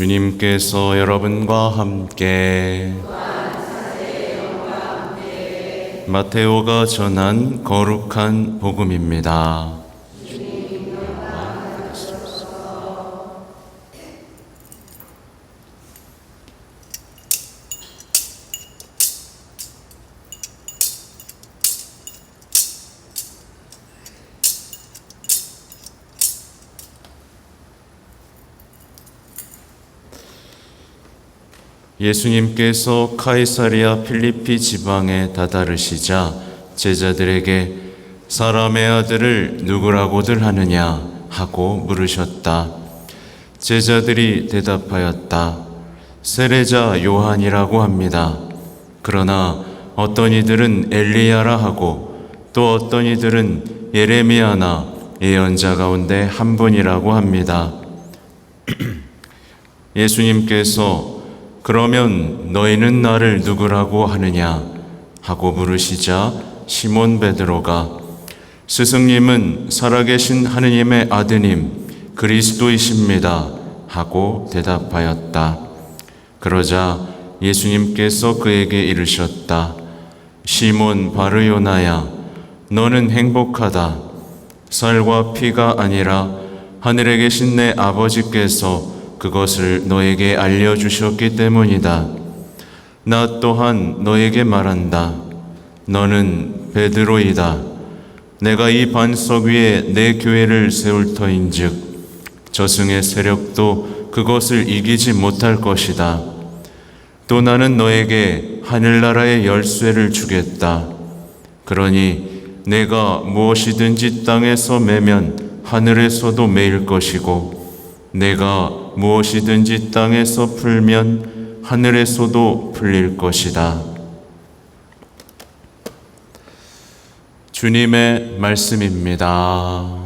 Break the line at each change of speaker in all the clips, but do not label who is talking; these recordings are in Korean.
주님께서 여러분과 함께 마테오가 전한 거룩한 복음입니다. 예수님께서 카이사리아 필리피 지방에 다다르시자 제자들에게 사람의 아들을 누구라고들 하느냐 하고 물으셨다. 제자들이 대답하였다. 세례자 요한이라고 합니다. 그러나 어떤 이들은 엘리야라 하고 또 어떤 이들은 예레미야나 예언자 가운데 한 분이라고 합니다. 예수님께서 그러면 너희는 나를 누구라고 하느냐 하고 물으시자 시몬 베드로가 스승님은 살아계신 하느님의 아드님 그리스도이십니다 하고 대답하였다. 그러자 예수님께서 그에게 이르셨다. 시몬 바르요나야 너는 행복하다. 살과 피가 아니라 하늘에 계신 내 아버지께서 그것을 너에게 알려주셨기 때문이다. 나 또한 너에게 말한다. 너는 베드로이다. 내가 이 반석 위에 내 교회를 세울 터인즉 저승의 세력도 그것을 이기지 못할 것이다. 또 나는 너에게 하늘나라의 열쇠를 주겠다. 그러니 내가 무엇이든지 땅에서 매면 하늘에서도 매일 것이고 내가 무엇이든지 땅에서 풀면 하늘에서도 풀릴 것이다. 주님의 말씀입니다.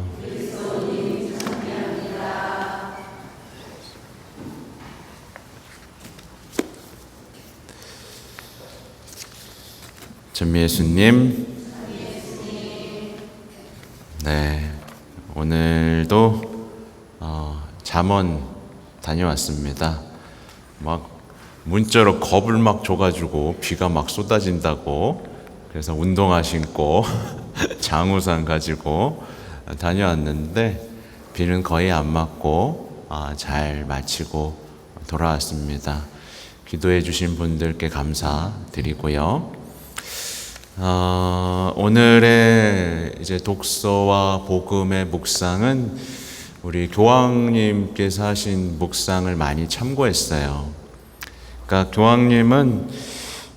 전미 예수님, 네, 오늘도 어, 잠원 다녀왔습니다. 막 문자로 겁을 막 줘가지고 비가 막 쏟아진다고 그래서 운동화 신고 장우산 가지고 다녀왔는데 비는 거의 안 맞고 아, 잘 마치고 돌아왔습니다. 기도해 주신 분들께 감사드리고요. 어, 오늘의 이제 독서와 복음의 묵상은 우리 교황님께서 하신 묵상을 많이 참고했어요. 그러니까 교황님은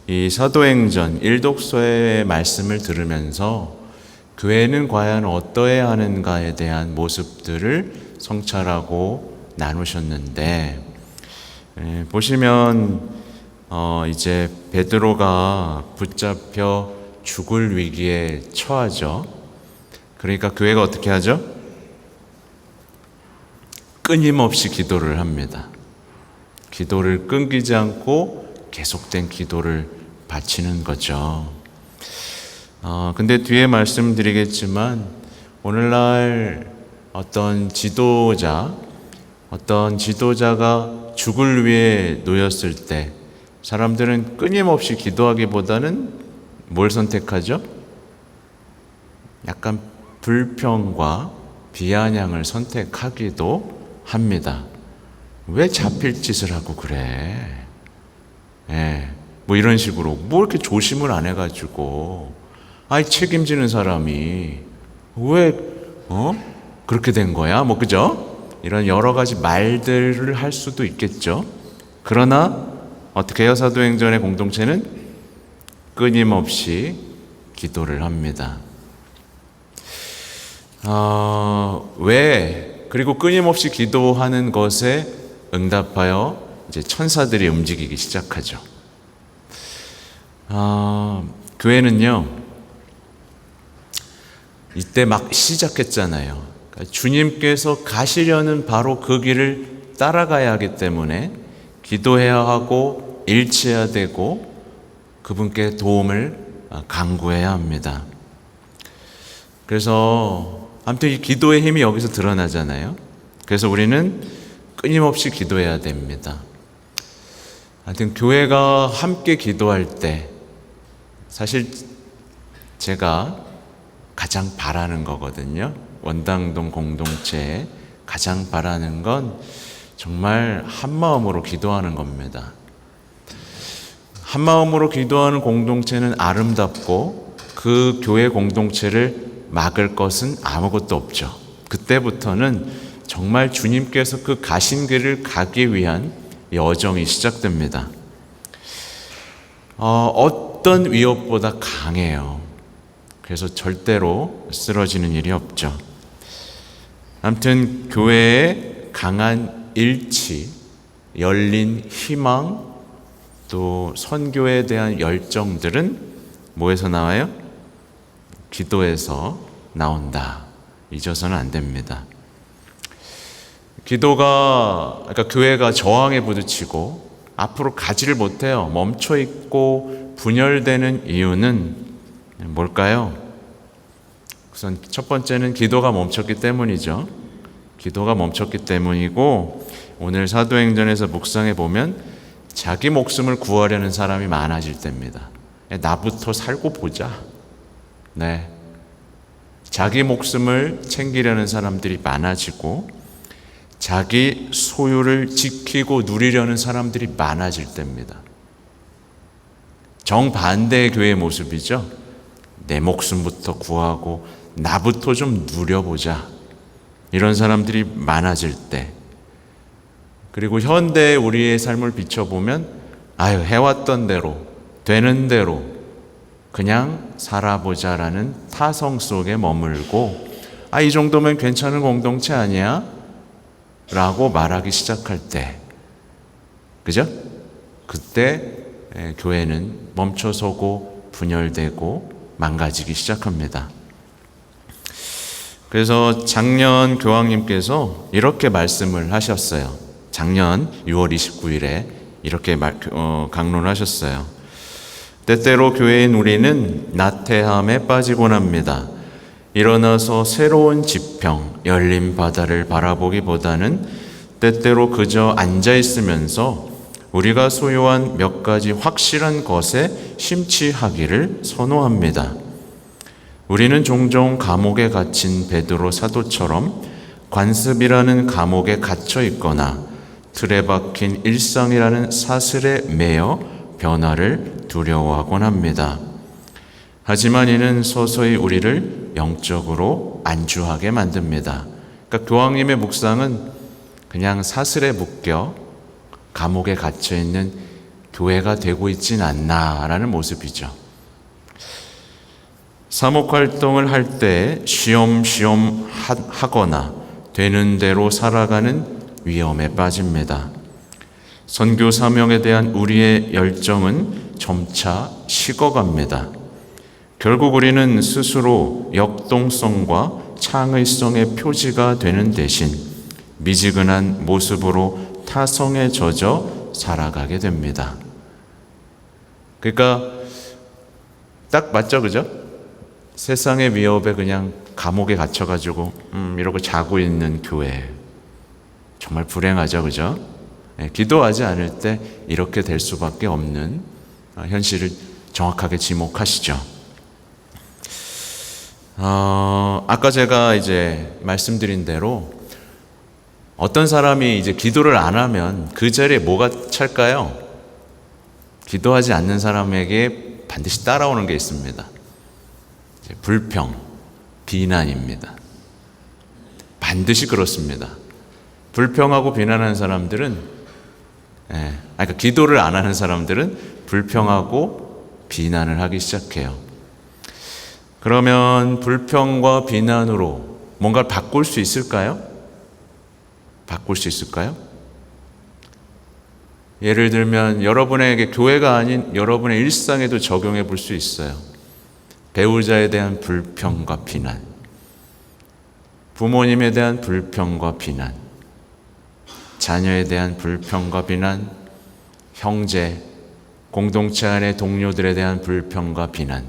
이 사도행전 일독서의 말씀을 들으면서 교회는 과연 어떠해야 하는가에 대한 모습들을 성찰하고 나누셨는데 에, 보시면 어, 이제 베드로가 붙잡혀 죽을 위기에 처하죠. 그러니까 교회가 어떻게 하죠? 끊임없이 기도를 합니다. 기도를 끊기지 않고 계속된 기도를 바치는 거죠. 어, 근데 뒤에 말씀드리겠지만 오늘날 어떤 지도자, 어떤 지도자가 죽을 위해 놓였을 때 사람들은 끊임없이 기도하기보다는 뭘 선택하죠? 약간 불평과 비아냥을 선택하기도 합니다. 왜 잡힐 짓을 하고 그래? 예, 뭐 이런 식으로 뭐 이렇게 조심을 안 해가지고 아이 책임지는 사람이 왜 어? 그렇게 된 거야? 뭐 그죠? 이런 여러 가지 말들을 할 수도 있겠죠. 그러나 어떻게 해요? 사도행전의 공동체는 끊임없이 기도를 합니다. 어, 왜 그리고 끊임없이 기도하는 것에 응답하여 이제 천사들이 움직이기 시작하죠. 어, 교회는요, 이때 막 시작했잖아요. 그러니까 주님께서 가시려는 바로 그 길을 따라가야 하기 때문에 기도해야 하고 일치해야 되고 그분께 도움을 강구해야 합니다. 그래서 아무튼 이 기도의 힘이 여기서 드러나잖아요. 그래서 우리는 끊임없이 기도해야 됩니다. 하여튼 교회가 함께 기도할 때 사실 제가 가장 바라는 거거든요. 원당동 공동체에 가장 바라는 건 정말 한 마음으로 기도하는 겁니다. 한 마음으로 기도하는 공동체는 아름답고 그 교회 공동체를 막을 것은 아무것도 없죠. 그때부터는 정말 주님께서 그 가신 길을 가기 위한 여정이 시작됩니다. 어, 어떤 위협보다 강해요. 그래서 절대로 쓰러지는 일이 없죠. 아무튼 교회의 강한 일치, 열린 희망, 또 선교에 대한 열정들은 뭐에서 나와요? 기도에서 나온다. 잊어서는 안 됩니다. 기도가 그러니까 교회가 저항에 부딪히고 앞으로 가지를 못해요. 멈춰 있고 분열되는 이유는 뭘까요? 우선 첫 번째는 기도가 멈췄기 때문이죠. 기도가 멈췄기 때문이고 오늘 사도행전에서 묵상해 보면 자기 목숨을 구하려는 사람이 많아질 때입니다. 나부터 살고 보자. 네. 자기 목숨을 챙기려는 사람들이 많아지고 자기 소유를 지키고 누리려는 사람들이 많아질 때입니다. 정반대의 교회의 모습이죠. 내 목숨부터 구하고 나부터 좀 누려보자. 이런 사람들이 많아질 때. 그리고 현대 우리의 삶을 비춰보면 아유, 해왔던 대로, 되는 대로 그냥 살아보자라는 타성 속에 머물고 아, 이 정도면 괜찮은 공동체 아니야? 라고 말하기 시작할 때, 그죠? 그때 에, 교회는 멈춰서고 분열되고 망가지기 시작합니다. 그래서 작년 교황님께서 이렇게 말씀을 하셨어요. 작년 6월 29일에 이렇게 말, 어, 강론하셨어요. 때때로 교회인 우리는 나태함에 빠지곤 합니다. 일어나서 새로운 지평, 열린 바다를 바라보기보다는 때때로 그저 앉아 있으면서 우리가 소유한 몇 가지 확실한 것에 심취하기를 선호합니다. 우리는 종종 감옥에 갇힌 베드로 사도처럼 관습이라는 감옥에 갇혀 있거나 틀에 박힌 일상이라는 사슬에 매여 변화를 두려워하곤 합니다. 하지만 이는 서서히 우리를 영적으로 안주하게 만듭니다. 그러니까 교황님의 묵상은 그냥 사슬에 묶여 감옥에 갇혀 있는 교회가 되고 있진 않나라는 모습이죠. 사목 활동을 할 때 쉬엄쉬엄 하거나 되는 대로 살아가는 위험에 빠집니다. 선교 사명에 대한 우리의 열정은 점차 식어갑니다. 결국 우리는 스스로 역동성과 창의성의 표지가 되는 대신 미지근한 모습으로 타성에 젖어 살아가게 됩니다. 그러니까 딱 맞죠, 그죠? 세상의 위협에 그냥 감옥에 갇혀가지고 음, 이러고 자고 있는 교회 정말 불행하죠, 그죠? 네, 기도하지 않을 때 이렇게 될 수밖에 없는 어, 현실을 정확하게 지목하시죠. 어, 아까 제가 이제 말씀드린 대로 어떤 사람이 이제 기도를 안 하면 그 자리에 뭐가 찰까요? 기도하지 않는 사람에게 반드시 따라오는 게 있습니다. 불평, 비난입니다. 반드시 그렇습니다. 불평하고 비난하는 사람들은, 예, 그러니까 기도를 안 하는 사람들은 불평하고 비난을 하기 시작해요. 그러면 불평과 비난으로 뭔가를 바꿀 수 있을까요? 바꿀 수 있을까요? 예를 들면 여러분에게 교회가 아닌 여러분의 일상에도 적용해 볼 수 있어요. 배우자에 대한 불평과 비난, 부모님에 대한 불평과 비난, 자녀에 대한 불평과 비난, 형제, 공동체 안의 동료들에 대한 불평과 비난.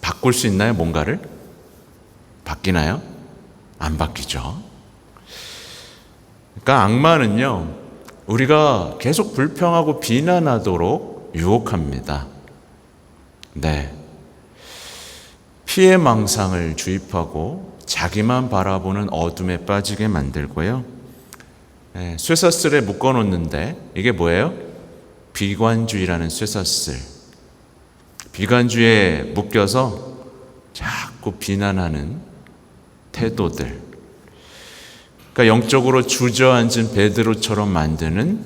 바꿀 수 있나요? 뭔가를? 바뀌나요? 안 바뀌죠. 그러니까 악마는요, 우리가 계속 불평하고 비난하도록 유혹합니다. 네. 피해 망상을 주입하고 자기만 바라보는 어둠에 빠지게 만들고요. 네, 쇠사슬에 묶어 놓는데 이게 뭐예요? 비관주의라는 쇠사슬. 비관주의에 묶여서 자꾸 비난하는 태도들. 그러니까 영적으로 주저앉은 베드로처럼 만드는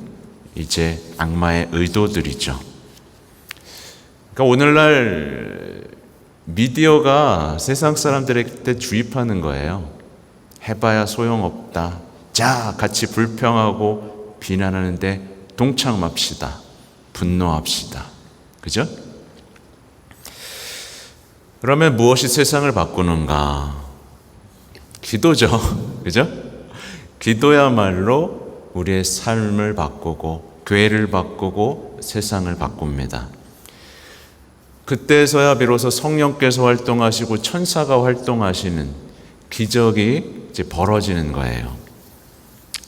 이제 악마의 의도들이죠. 그러니까 오늘날 미디어가 세상 사람들에게 주입하는 거예요. 해봐야 소용없다. 자, 같이 불평하고 비난하는데 동참합시다. 분노합시다. 그죠? 그러면 무엇이 세상을 바꾸는가? 기도죠. 그죠? 기도야말로 우리의 삶을 바꾸고, 교회를 바꾸고, 세상을 바꿉니다. 그때서야 비로소 성령께서 활동하시고 천사가 활동하시는 기적이 이제 벌어지는 거예요.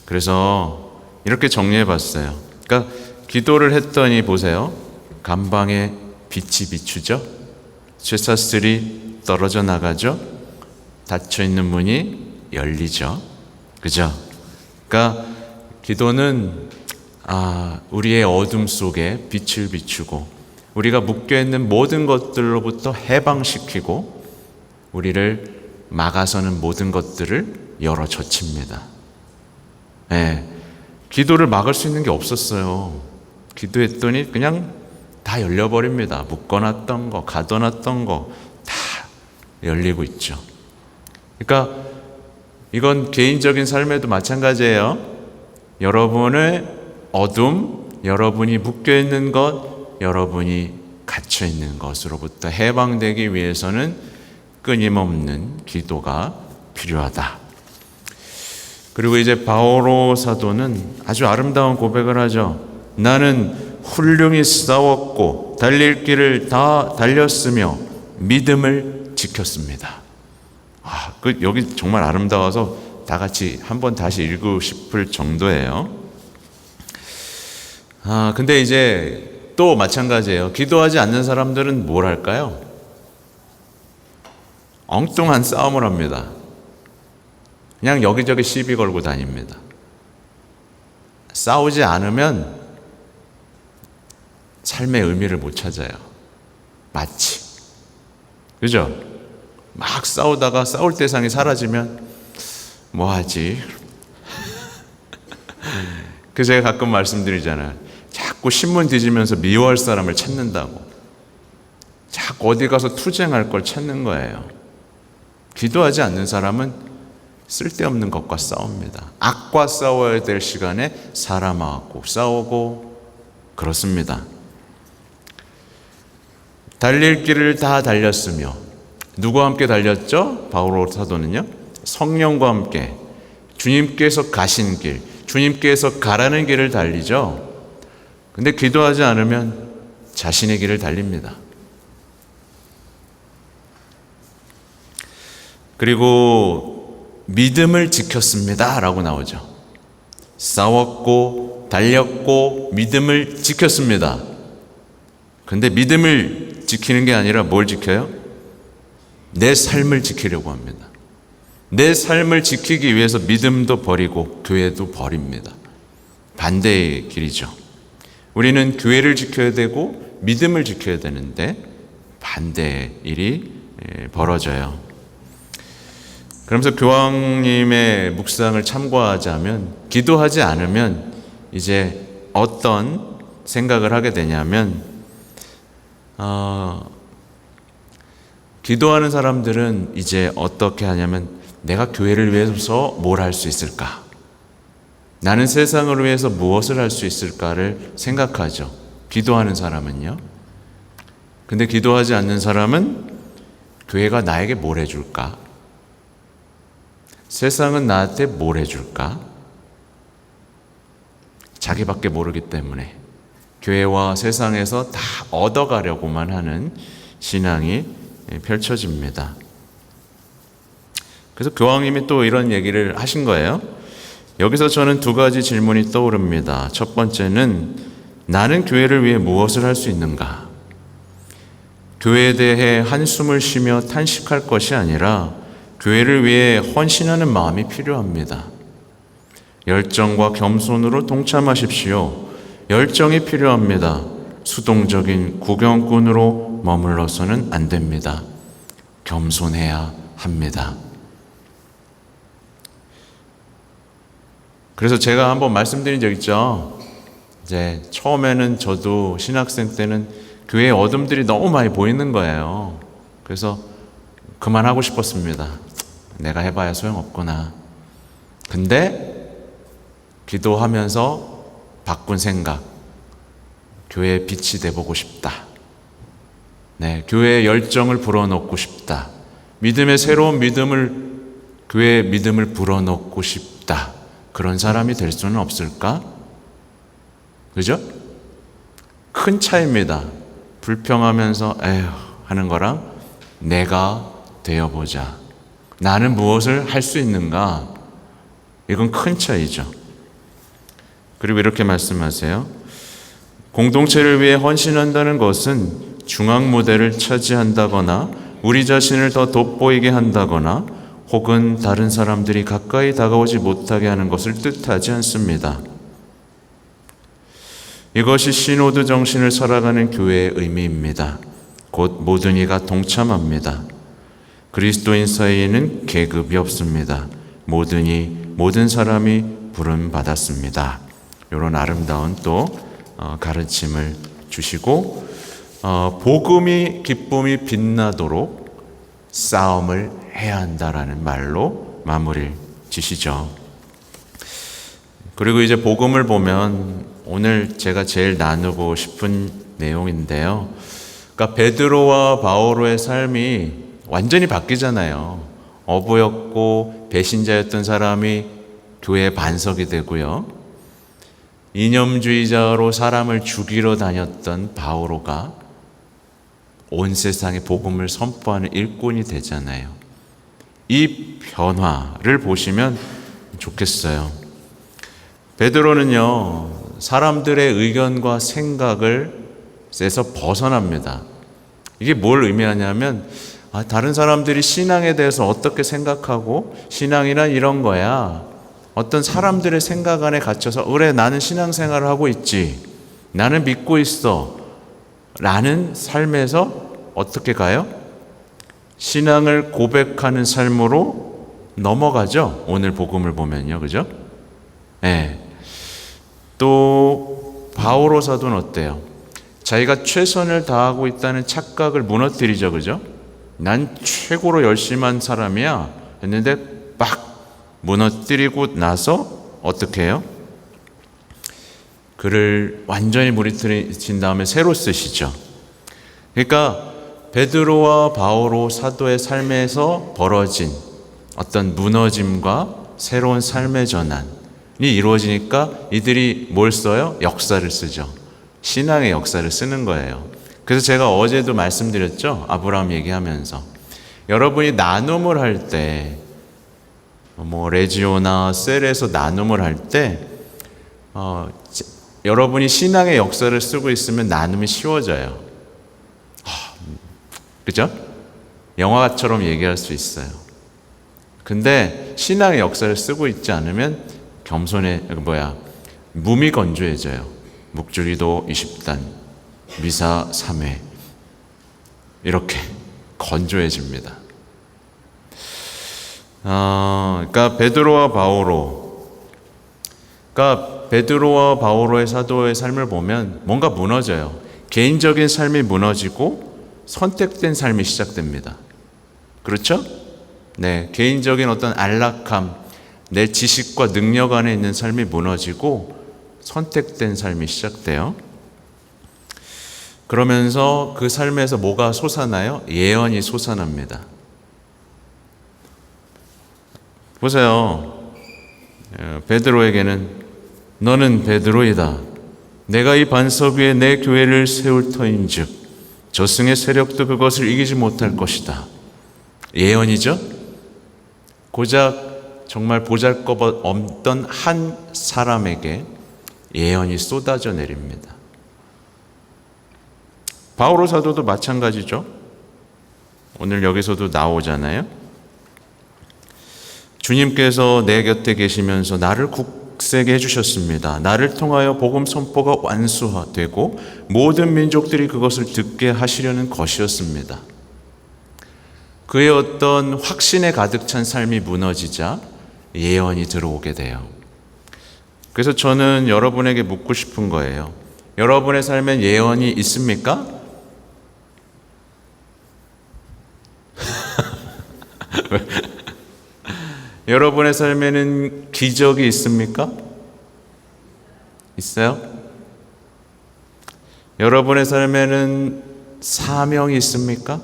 그래서 이렇게 정리해 봤어요. 그러니까 기도를 했더니 보세요. 감방에 빛이 비추죠. 쇠사슬이 떨어져 나가죠. 닫혀 있는 문이 열리죠. 그죠? 그러니까 기도는 아, 우리의 어둠 속에 빛을 비추고 우리가 묶여 있는 모든 것들로부터 해방시키고 우리를 막아서는 모든 것들을 열어 젖힙니다. 예. 기도를 막을 수 있는 게 없었어요. 기도했더니 그냥 다 열려버립니다. 묶어놨던 거, 가둬놨던 거 다 열리고 있죠. 그러니까 이건 개인적인 삶에도 마찬가지예요. 여러분의 어둠, 여러분이 묶여 있는 것, 여러분이 갇혀 있는 것으로부터 해방되기 위해서는 끊임없는 기도가 필요하다. 그리고 이제 바오로 사도는 아주 아름다운 고백을 하죠. 나는 훌륭히 싸웠고 달릴 길을 다 달렸으며 믿음을 지켰습니다. 아, 그 여기 정말 아름다워서 다 같이 한번 다시 읽고 싶을 정도예요. 아, 근데 이제 또 마찬가지예요. 기도하지 않는 사람들은 뭘 할까요? 엉뚱한 싸움을 합니다. 그냥 여기저기 시비 걸고 다닙니다. 싸우지 않으면 삶의 의미를 못 찾아요. 마치. 그죠? 막 싸우다가 싸울 대상이 사라지면 뭐 하지? 그 제가 가끔 말씀드리잖아요. 자꾸 신문 뒤지면서 미워할 사람을 찾는다고. 자꾸 어디 가서 투쟁할 걸 찾는 거예요. 기도하지 않는 사람은 쓸데없는 것과 싸웁니다. 악과 싸워야 될 시간에 사람하고 싸우고 그렇습니다. 달릴 길을 다 달렸으며 누구와 함께 달렸죠? 바오로 사도는요. 성령과 함께 주님께서 가신 길, 주님께서 가라는 길을 달리죠. 근데 기도하지 않으면 자신의 길을 달립니다. 그리고 믿음을 지켰습니다. 라고 나오죠. 싸웠고, 달렸고, 믿음을 지켰습니다. 근데 믿음을 지키는 게 아니라 뭘 지켜요? 내 삶을 지키려고 합니다. 내 삶을 지키기 위해서 믿음도 버리고 교회도 버립니다. 반대의 길이죠. 우리는 교회를 지켜야 되고 믿음을 지켜야 되는데 반대의 일이 벌어져요. 그러면서 교황님의 묵상을 참고하자면 기도하지 않으면 이제 어떤 생각을 하게 되냐면 어, 기도하는 사람들은 이제 어떻게 하냐면 내가 교회를 위해서 뭘 할 수 있을까? 나는 세상을 위해서 무엇을 할 수 있을까를 생각하죠. 기도하는 사람은요. 근데 기도하지 않는 사람은 교회가 나에게 뭘 해줄까? 세상은 나한테 뭘 해줄까? 자기밖에 모르기 때문에 교회와 세상에서 다 얻어가려고만 하는 신앙이 펼쳐집니다. 그래서 교황님이 또 이런 얘기를 하신 거예요. 여기서 저는 두 가지 질문이 떠오릅니다. 첫 번째는 나는 교회를 위해 무엇을 할 수 있는가? 교회에 대해 한숨을 쉬며 탄식할 것이 아니라 교회를 위해 헌신하는 마음이 필요합니다. 열정과 겸손으로 동참하십시오. 열정이 필요합니다. 수동적인 구경꾼으로 머물러서는 안 됩니다. 겸손해야 합니다. 그래서 제가 한번 말씀드린 적 있죠. 이제 처음에는 저도 신학생 때는 교회 어둠들이 너무 많이 보이는 거예요. 그래서 그만하고 싶었습니다. 내가 해봐야 소용없구나. 근데 기도하면서 바꾼 생각. 교회에 빛이 돼보고 싶다. 네, 교회의 열정을 불어넣고 싶다. 믿음의 새로운 믿음을, 교회의 믿음을 불어넣고 싶다. 그런 사람이 될 수는 없을까? 그죠? 큰 차이입니다. 불평하면서 에휴 하는 거랑 내가 되어보자. 나는 무엇을 할 수 있는가? 이건 큰 차이죠. 그리고 이렇게 말씀하세요. 공동체를 위해 헌신한다는 것은 중앙 무대를 차지한다거나 우리 자신을 더 돋보이게 한다거나 혹은 다른 사람들이 가까이 다가오지 못하게 하는 것을 뜻하지 않습니다. 이것이 신호드 정신을 살아가는 교회의 의미입니다. 곧 모든 이가 동참합니다. 그리스도인 사이에는 계급이 없습니다. 모든 이 모든 사람이 부름 받았습니다. 이런 아름다운 또 어, 가르침을 주시고 어, 복음이 기쁨이 빛나도록 싸움을 해야 한다라는 말로 마무리를 지시죠. 그리고 이제 복음을 보면 오늘 제가 제일 나누고 싶은 내용인데요. 그러니까 베드로와 바오로의 삶이 완전히 바뀌잖아요. 어부였고 배신자였던 사람이 교회 반석이 되고요. 이념주의자로 사람을 죽이러 다녔던 바오로가 온 세상에 복음을 선포하는 일꾼이 되잖아요. 이 변화를 보시면 좋겠어요. 베드로는요, 사람들의 의견과 생각을 에서 벗어납니다. 이게 뭘 의미하냐면, 아, 다른 사람들이 신앙에 대해서 어떻게 생각하고, 신앙이란 이런 거야. 어떤 사람들의 생각 안에 갇혀서, 그래, 나는 신앙생활을 하고 있지. 나는 믿고 있어. 라는 삶에서 어떻게 가요? 신앙을 고백하는 삶으로 넘어가죠. 오늘 복음을 보면요. 그죠? 예. 네. 또 바오로 사도는 어때요? 자기가 최선을 다하고 있다는 착각을 무너뜨리죠. 그죠? 난 최고로 열심한 사람이야. 했는데 빡 무너뜨리고 나서 어떻게 해요? 글을 완전히 무너뜨린 다음에 새로 쓰시죠. 그러니까 베드로와 바오로 사도의 삶에서 벌어진 어떤 무너짐과 새로운 삶의 전환이 이루어지니까 이들이 뭘 써요? 역사를 쓰죠. 신앙의 역사를 쓰는 거예요. 그래서 제가 어제도 말씀드렸죠. 아브라함 얘기하면서. 여러분이 나눔을 할 때, 뭐, 레지오나 셀에서 나눔을 할 때, 어, 여러분이 신앙의 역사를 쓰고 있으면 나눔이 쉬워져요. 그죠? 영화처럼 얘기할 수 있어요. 근데 신앙의 역사를 쓰고 있지 않으면 겸손해, 뭐야, 무미 건조해져요. 묵주기도 20단, 미사 3회. 이렇게 건조해집니다. 어, 그러니까 베드로와 바오로, 그러니까 베드로와 바오로의 사도의 삶을 보면 뭔가 무너져요. 개인적인 삶이 무너지고 선택된 삶이 시작됩니다. 그렇죠? 네, 개인적인 어떤 안락함, 내 지식과 능력 안에 있는 삶이 무너지고 선택된 삶이 시작돼요. 그러면서 그 삶에서 뭐가 솟아나요? 예언이 솟아납니다. 보세요. 어, 베드로에게는 너는 베드로이다. 내가 이 반석 위에 내 교회를 세울 터인즉 저승의 세력도 그것을 이기지 못할 것이다. 예언이죠? 고작 정말 보잘것 없던 한 사람에게 예언이 쏟아져 내립니다. 바오로 사도도 마찬가지죠. 오늘 여기서도 나오잖아요. 주님께서 내 곁에 계시면서 나를 굳세게 해주셨습니다. 나를 통하여 복음 선포가 완수되고 모든 민족들이 그것을 듣게 하시려는 것이었습니다. 그의 어떤 확신에 가득 찬 삶이 무너지자 예언이 들어오게 돼요. 그래서 저는 여러분에게 묻고 싶은 거예요. 여러분의 삶엔 예언이 있습니까? 여러분의 삶에는 기적이 있습니까? 있어요? 여러분의 삶에는 사명이 있습니까?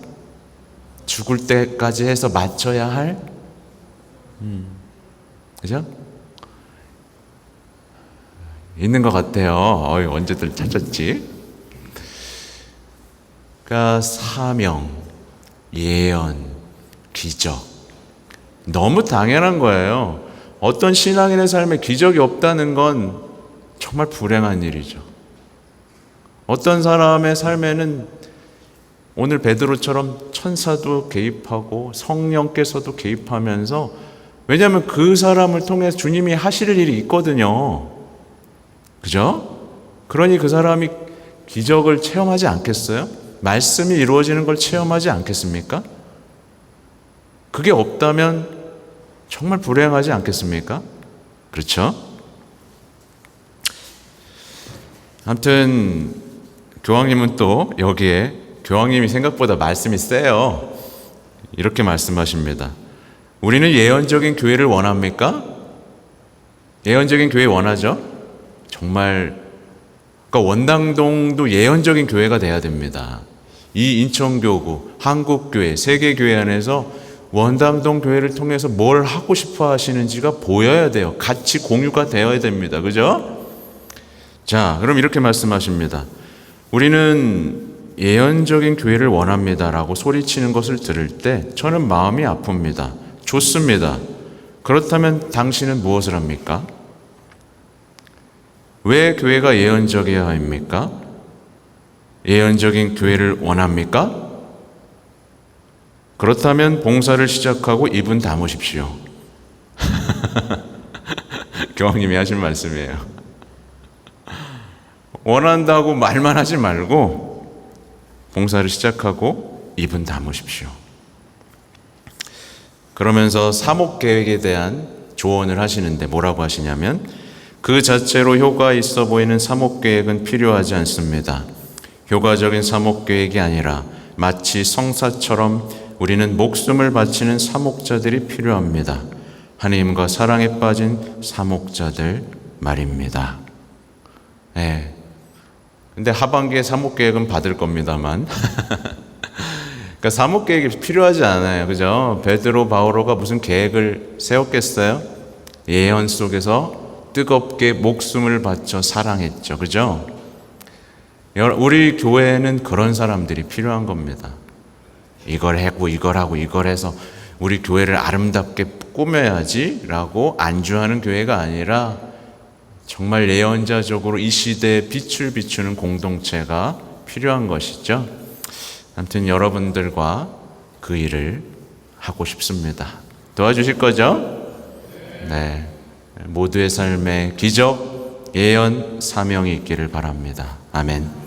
죽을 때까지 해서 맞춰야 할? 음, 그죠? 있는 것 같아요. 어이, 언제들 찾았지? 그러니까 사명, 예언, 기적. 너무 당연한 거예요. 어떤 신앙인의 삶에 기적이 없다는 건 정말 불행한 일이죠. 어떤 사람의 삶에는 오늘 베드로처럼 천사도 개입하고 성령께서도 개입하면서 왜냐하면 그 사람을 통해 주님이 하실 일이 있거든요. 그죠? 그러니 그 사람이 기적을 체험하지 않겠어요? 말씀이 이루어지는 걸 체험하지 않겠습니까? 그게 없다면 정말 불행하지 않겠습니까? 그렇죠? 아무튼 교황님은 또 여기에 교황님이 생각보다 말씀이 세요. 이렇게 말씀하십니다. 우리는 예언적인 교회를 원합니까? 예언적인 교회 원하죠? 정말 그러니까 원당동도 예언적인 교회가 돼야 됩니다. 이 인천교구, 한국교회, 세계교회 안에서 원당동 교회를 통해서 뭘 하고 싶어 하시는지가 보여야 돼요. 같이 공유가 되어야 됩니다. 그죠? 자, 그럼 이렇게 말씀하십니다. 우리는 예언적인 교회를 원합니다라고 소리치는 것을 들을 때 저는 마음이 아픕니다. 좋습니다. 그렇다면 당신은 무엇을 합니까? 왜 교회가 예언적이어야 합니까? 예언적인 교회를 원합니까? 그렇다면 봉사를 시작하고 입은 다무십시오. 교황님이 하신 말씀이에요. 원한다고 말만 하지 말고 봉사를 시작하고 입은 다무십시오. 그러면서 사목 계획에 대한 조언을 하시는데 뭐라고 하시냐면 그 자체로 효과 있어 보이는 사목 계획은 필요하지 않습니다. 효과적인 사목 계획이 아니라 마치 성사처럼 우리는 목숨을 바치는 사목자들이 필요합니다. 하나님과 사랑에 빠진 사목자들 말입니다. 예. 네. 근데 하반기에 사목 계획은 받을 겁니다만. 그러니까 사목 계획이 필요하지 않아요. 그죠? 베드로 바오로가 무슨 계획을 세웠겠어요? 예언 속에서 뜨겁게 목숨을 바쳐 사랑했죠. 그죠? 우리 교회에는 그런 사람들이 필요한 겁니다. 이걸 하고 이걸 하고 이걸 해서 우리 교회를 아름답게 꾸며야지라고 안주하는 교회가 아니라 정말 예언자적으로 이 시대에 빛을 비추는 공동체가 필요한 것이죠. 아무튼 여러분들과 그 일을 하고 싶습니다. 도와주실 거죠? 네. 모두의 삶에 기적, 예언, 사명이 있기를 바랍니다. 아멘.